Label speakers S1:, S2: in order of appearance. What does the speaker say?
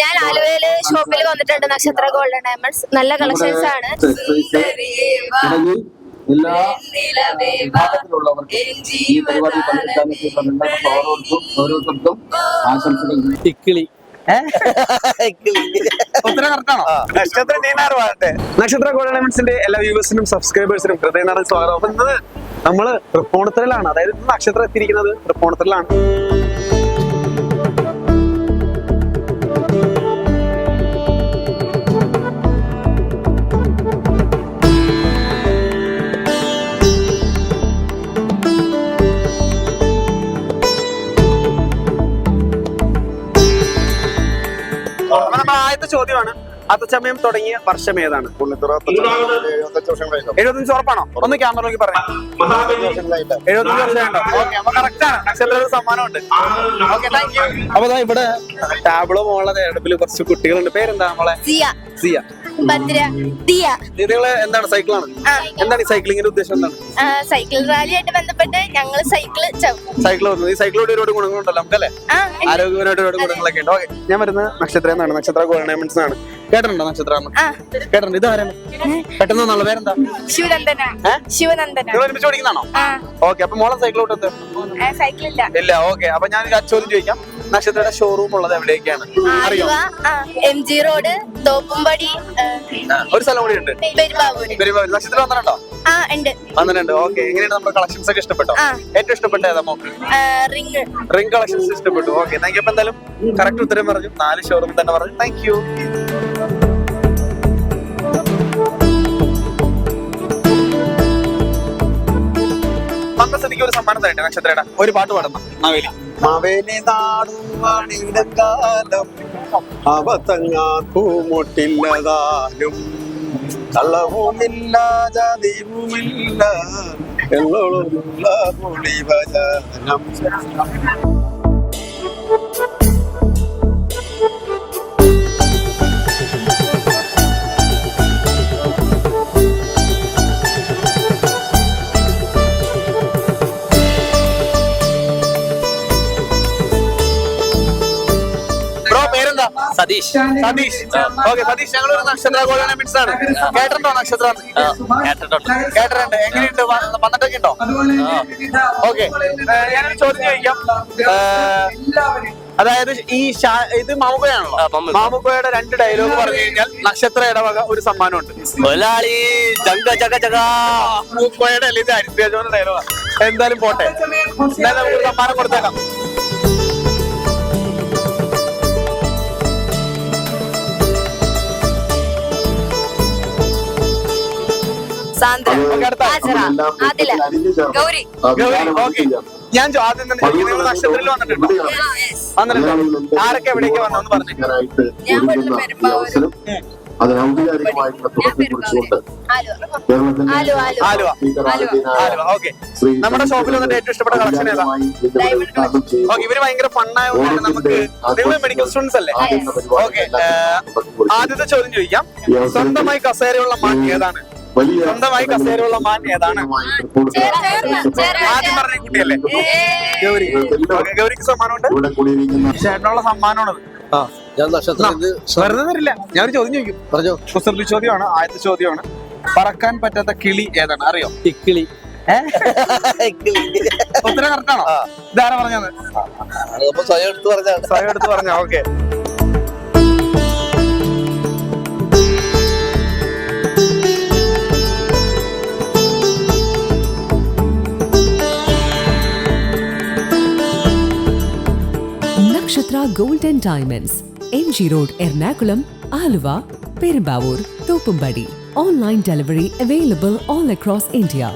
S1: ഞാൻ ആലുവയിൽ ഷോപ്പിൽ വന്നിട്ടുണ്ട് നക്ഷത്ര ഗോൾഡൻ ഡയമണ്ട്സ്. നല്ല കളക്ഷൻസ് ആണ്.
S2: എല്ലാ ഓരോരുത്തർക്കും ആശംസകൾ.
S3: ഇക്കിളി.
S4: നക്ഷത്ര ഗോൾഡൻസിന്റെ എല്ലാ വ്യൂവേഴ്സിനും സബ്സ്ക്രൈബേഴ്സിനും ഹൃദയനാഥ സ്വാഗതം. നമ്മൾ തൃപ്പൂണിത്തറിലാണ് അതായത് നക്ഷത്രം എത്തിയിരിക്കുന്നത് തൃപ്പൂണിത്തറിലാണ് നമ്മുടെ ആദ്യത്തെ ചോദ്യമാണ്. അത്തച്ചമയം തുടങ്ങിയ വർഷം ഏതാണ്? എഴുപത്തഞ്ച് ഉറപ്പാണോ? ഒന്ന് ക്യാമറ നോക്കി പറയാം. എഴുപത്തഞ്ച് വർഷമുണ്ടോ ഓക്കെ അപ്പൊ കറക്റ്റ് ആണ്. സമ്മാനമുണ്ട്. ഓക്കെ താങ്ക് യു അപ്പൊ ഇവിടെ ടാബ്ലോ മോളെ അടുപ്പിൽ കുറച്ച് കുട്ടികളുണ്ട്. പേരെന്താ നമ്മളെ
S1: സിയ.
S4: സിയ.
S1: ഭദ്ര. ദിയ.
S4: നിങ്ങൾ എന്താണ് സൈക്കിളാണ്? എന്താണ് ഈ സൈക്ലിംഗിന്റെ ഉദ്ദേശം എന്താണ്?
S1: സൈക്കിൾ റാലിയായിട്ട് ബന്ധപ്പെട്ട് ഞങ്ങൾ സൈക്കിൾ
S4: സൈക്കിൾ വരുന്നത് ഈ സൈക്കിളോട് ഒരുപാട് ഗുണങ്ങളുണ്ടല്ലോ നമുക്കല്ലേ. ആരോഗ്യപരമായിട്ട് ഒരുപാട് ഗുണങ്ങളൊക്കെ ഉണ്ട്. ഓക്കെ. ഞാൻ വരുന്നത് നക്ഷത്ര എന്നാണ്. നക്ഷത്ര ഗോൾഡൻസ് ആണ് കേട്ടിട്ടുണ്ടോ നക്ഷത്ര? കേട്ടിട്ടുണ്ട്. ഇതാരാണ്? പെട്ടെന്ന് നല്ല പേരെന്താ?
S1: ശിവനന്ദന? ശിവനന്ദന.
S4: നിങ്ങൾ ഒരുമിച്ച് പഠിക്കുന്നതാണോ ഓക്കെ. അപ്പൊ മോളെ
S1: സൈക്കിൾ സൈക്കിളില്ല.
S4: ഇല്ല. ഓക്കെ. അപ്പൊ ഞാൻ ചോദ്യം ചോദിക്കാം. നക്ഷത്രയുടെ ഷോറൂം ഉള്ളത് എവിടേക്കാണ്? അറിയോ?
S1: എം ജി റോഡ് തോപ്പുംപടി ആ,
S4: ഒരു സ്ഥലം കൂടി ഉണ്ട്.
S1: പെരുമ്പാവൂര്.
S4: പെരുമ്പാവൂർ നക്ഷത്രം വന്നിട്ടുണ്ടോ?
S1: ആ ഉണ്ട്.
S4: വന്നിട്ടുണ്ട്. ഓക്കെ എങ്ങനെയാണ് നമ്മുടെ കളക്ഷൻസ് ഒക്കെ ഇഷ്ടപ്പെട്ടോ?
S1: ആ.
S4: ഏറ്റവും ഇഷ്ടപ്പെട്ട ഏതാ മോക്ക്
S1: റിങ്.
S4: റിംഗ് കളക്ഷൻസ് ഇഷ്ടപ്പെട്ടു. ഓക്കെ താങ്ക് യു അപ്പൊ എന്തായാലും കറക്റ്റ് ഉത്തരം പറഞ്ഞു. നാല് ഷോറൂം തന്നെ പറഞ്ഞു. താങ്ക് യു വന്ന സ്ഥിതിക്ക് ഒരു സമ്മാനം തരട്ടെ നക്ഷത്രയുടെ? ഒരു പാട്ട് പാടുന്ന മാവേലി
S5: മാവേലി നാടും വാണിടക്കാലം അവത്തങ്ങാക്കൂമൊട്ടില്ലതാനും കള്ളവുമില്ല ജാതിവുമില്ല പുളി പുളിവചനം
S3: സതീഷ്.
S4: സതീഷ്. ഓക്കെ സതീഷ് ഞങ്ങൾ ഒരു നക്ഷത്ര ഗോൾഡൻ മിൻസ് ആണ്. കേട്ടിട്ടുണ്ടോ നക്ഷത്രം?
S3: കേട്ടിട്ടുണ്ട്.
S4: കേട്ടിട്ടുണ്ട്. എങ്ങനെയുണ്ട്? വന്നിട്ടൊക്കെ ഉണ്ടോ? ഓക്കെ. ഞാനൊരു ചോദ്യം ചോദിക്കാം. അതായത് ഈ ഇത് മാമുക്കോയാണല്ലോ മാമുക്കയുടെ രണ്ട് ഡയലോഗ് പറഞ്ഞു കഴിഞ്ഞാൽ നക്ഷത്ര ഇടവക ഒരു സമ്മാനമുണ്ട്.
S3: മുതലാളി ചങ്ക ജഗ ജഗ
S4: മാമുക്കോയുടെ അല്ലെങ്കിൽ ഹരിതേജോന്റെ ഡയലോഗാണ് എന്തായാലും പോട്ടെ. എന്തായാലും നമുക്ക് സമ്മാനം കൊടുത്തേക്കാം.
S1: സാന്ദ്ര. ആചറ ആദില ഗൗരി.
S4: ഞാൻ ആദ്യം തന്നെ നക്ഷത്രത്തിൽ വന്നിട്ടുണ്ടോ. വന്നിട്ടുണ്ടോ. ആരൊക്കെ എവിടേക്ക് വന്നെന്ന് പറഞ്ഞു.
S1: ഞാൻ പെരുമ്പാവൂര്.
S2: അതിന് ഔപചാരികമായിട്ടുള്ള തുടക്കം കുറിച്ചുകൊണ്ട്
S4: നമ്മുടെ ഷോപ്പിൽ വന്നിട്ട് ഏറ്റവും ഇഷ്ടപ്പെട്ട കളക്ഷൻ ഏതാ? ഓക്കെ ഇവർ ഭയങ്കര ഫണ്ണായതുകൊണ്ട് നമുക്ക് നിങ്ങൾ മെഡിക്കൽ സ്റ്റുഡൻസ് അല്ലേ? ഓക്കെ ആദ്യത്തെ ചോദ്യം ചോദിക്കാം. സ്വന്തമായി കസേരയുള്ള മാറ്റി ഏതാണ്? സ്വന്തമായി കസേരയുള്ള മാൻ ഏതാണ്? ആദ്യം പറഞ്ഞ കുട്ടിയല്ലേ? ഗൗരി. ഗൗരിക്ക് സമ്മാനമുണ്ട്? ചേട്ടനുള്ള സമ്മാനമാണത്
S3: ഞാൻ നക്ഷത്രം
S4: വെറുതെ തരില്ല ഞാൻ ചോദ്യം ചോദിക്കും.
S3: പറഞ്ഞോ.
S4: കുസൃതി ചോദ്യമാണ് ആദ്യത്തെ ചോദ്യമാണ്. പറക്കാൻ പറ്റാത്ത കിളി ഏതാണ്? അറിയോ?
S3: ഇക്കിളി
S4: ഉത്തരം കറക്റ്റാണോ ഇതാരാ പറഞ്ഞത്?
S3: സ്വയം എടുത്ത് പറഞ്ഞ
S4: സ്വയം എടുത്ത് പറഞ്ഞ
S6: okay. gold and diamonds M G road Ernakulam Aluva Perumbavoor Thoppumpady online delivery available all across India